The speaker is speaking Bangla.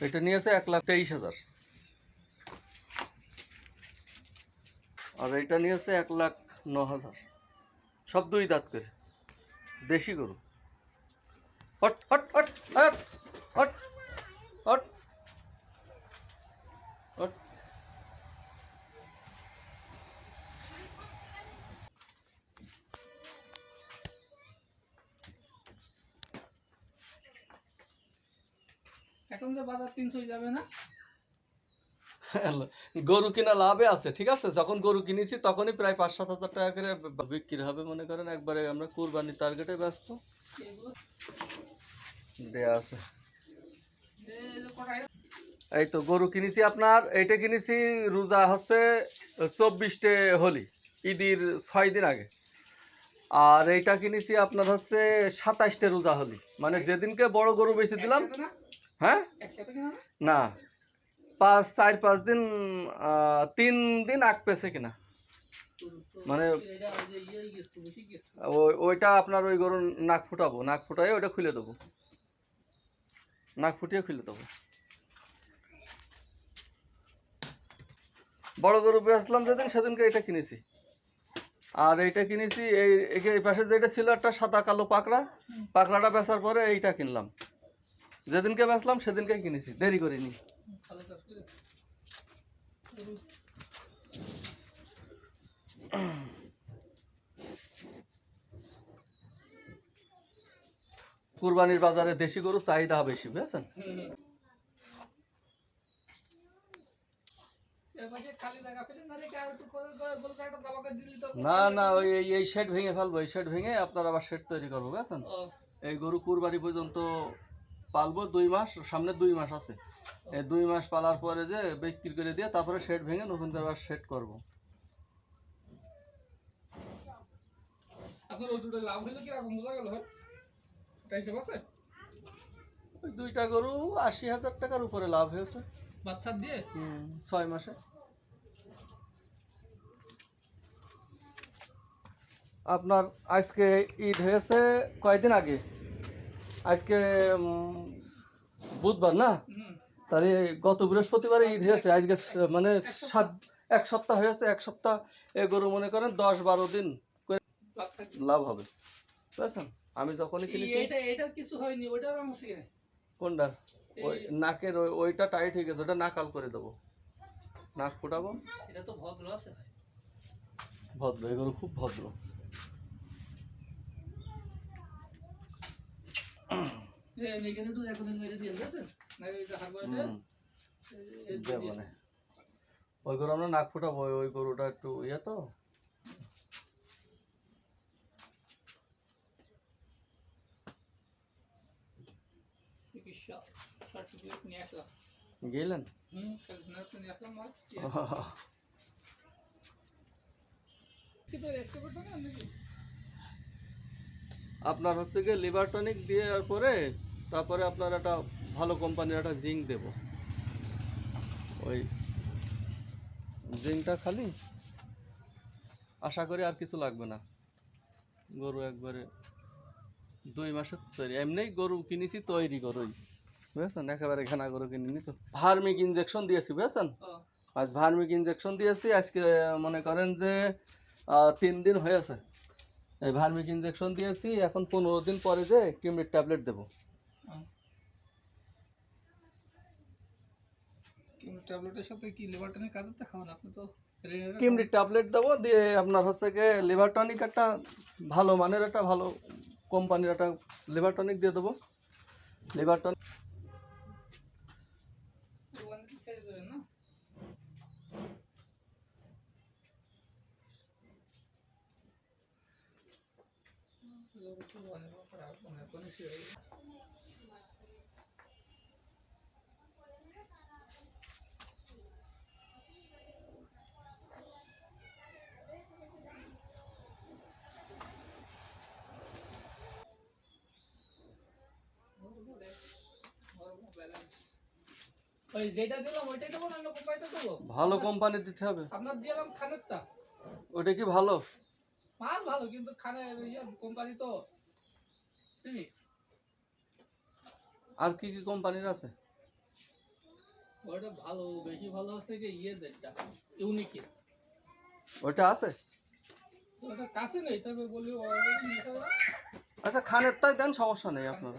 এটা নিয়েছে এক লাখ তেইশ হাজার। আর এটা নিয়েছে এক লাখ ন হাজার। সব দুই দাঁত করে। দেশি গরু। হট হট হট হট হট হট হট। এখন যে বাজার তিনশো যাবে না? গরু কিনা লাভে আছে ঠিক আছে? যখন গরু কিনেছি তখনই প্রায় পাঁচ সাত হাজার টাকা করে বিক্রি হবে মনে করেন। একবারে আমরা কুরবানির টার্গেটে ব্যস্ত। দেয়া আছে। এই তো গরু কিনেছি আপনার এইটা কিনেছি রোজা হচ্ছে চব্বিশটে হোলি ঈদের ছয় দিন আগে। আর এইটা কিনেছি আপনার হচ্ছে সাতাইশটে রোজা হোলি। মানে যেদিনকে বড় গরু বেশি দিলাম হ্যাঁ? না। পাঁচ চার পাঁচ দিন তিন দিন আগ পেছে কিনা? মানে ওইটা আপনার ওই গরুর নাক ফুটাবো নাক ফুটাই ওইটা খুলে দেবো। নাক ফুটিয়ে খুলে দেবো। বড় গরু বেচলাম যেদিন সেদিনকে এটা কিনেছি। আর এইটা কিনেছি এই পাশে যেটা ছিল একটা সাদা কালো পাকড়া পাকড়াটা বেচার পরে এইটা কিনলাম। যেদিনকে বেচলাম সেদিনকে কিনেছি। দেরি করিনি। কুরবানির বাজারে দেশি গরু চাহিদা বেশি বুঝেছেন? না না ওই এই এই শেড ভেঙে ফেলব এই শেড ভেঙে আপনার আবার শেড তৈরি করব বুঝেছেন? এই গরু কুরবানি পর্যন্ত পালবো দুই মাস সামনে দুই মাস আছে। এই দুই মাস পালার পরে যে বিক্রি করে দিয়ে তারপরে শেড ভেঙে নতুন করে আবার শেড করব। দুইটা গরু আশি হাজার টাকার উপরে লাভ হয়েছে। বাচ্চা দিয়ে? হুম, ছয় মাসে। আপনার আজকে ঈদ হয়েছে কয়দিন আগে? আজকে বুধবার না? তাহলে গত বৃহস্পতিবারে ঈদ হয়েছে। আজকে মানে সাত এক সপ্তাহ হয়েছে এক সপ্তাহ এ গরু মনে করেন দশ বারো দিন লাভ হবে। বুঝেছেন? আমি যখনই কিনেছি এটা কিছু হয়নি কোনটার? ওই নাকের ওই- ওইটা টাইট হয়ে গেছে ওটা নাকাল করে দেবো। নাক ফুটাবো? এটা তো ভদ্র আছে ভদ্র এ গরু খুব ভদ্র এই নেগেন একটু এখন মেরে দিয়ে গেছেন না এটা হাত বলে হুম, দেবো না ওই গরু আমরা নাক ফুটাবো ওই- গরুটা একটু ইয়ে তো। গেলেন? হুম তো কিন্তু করতে না নাকি? আপনার হচ্ছে গিয়ে লিভার টনিক দেওয়ার পরে তারপরে আপনার একটা ভালো কোম্পানির একটা জিঙ্ক দেব। ওই জিঙ্কটা খালি আশা করি আর কিছু লাগবে না। গরু একবারে দুই মাসের তৈরি। এমনিই গরু কিনেছি তৈরি গরুই। বুঝেছেন? একেবারে ঘেনা গরু কিনিনি তো। ভার্মিক ইঞ্জেকশন দিয়েছি বুঝেছেন? আজ ভার্মিক ইঞ্জেকশন দিয়েছি আজকে মনে করেন যে তিন দিন হয়েছে। ভার্মিক ইঞ্জেকশন দিয়েছি এখন পনেরো দিন পরে যে কিমরির ট্যাবলেট দেবো। ট্যাবলেটের সাথে কি লিভার টনিক কাজের খাওয়ান আপনি তো কিমরির ট্যাবলেট দেবো দিয়ে আপনার হচ্ছে গিয়ে লিভার টনিক একটা ভালো মানের একটা ভালো কোম্পানির একটা লিভার টনিক দিয়ে দেবো। লিভার টনিক ওখানে কি ছেড়ে দেবেন না ওই যেটা দিলাম ওইটাই দেবো না অন্য কোম্পানিতে দেবো? ভালো কোম্পানি দিতে হবে। আপনার দিলাম খানেরটা ওটা কি ভালো? মাল ভালো কিন্তু খানে ইয়ে কোম্পানি তো আর কি কি কোম্পানির আছে? ওটা ভালো বেশি ভালো আছে কি ইয়ে যেটা ইউনিকের ওইটা আছে? ওটা কাছে নেই তবে বলি আচ্ছা খানের তাই দেন সমস্যা নেই আপনার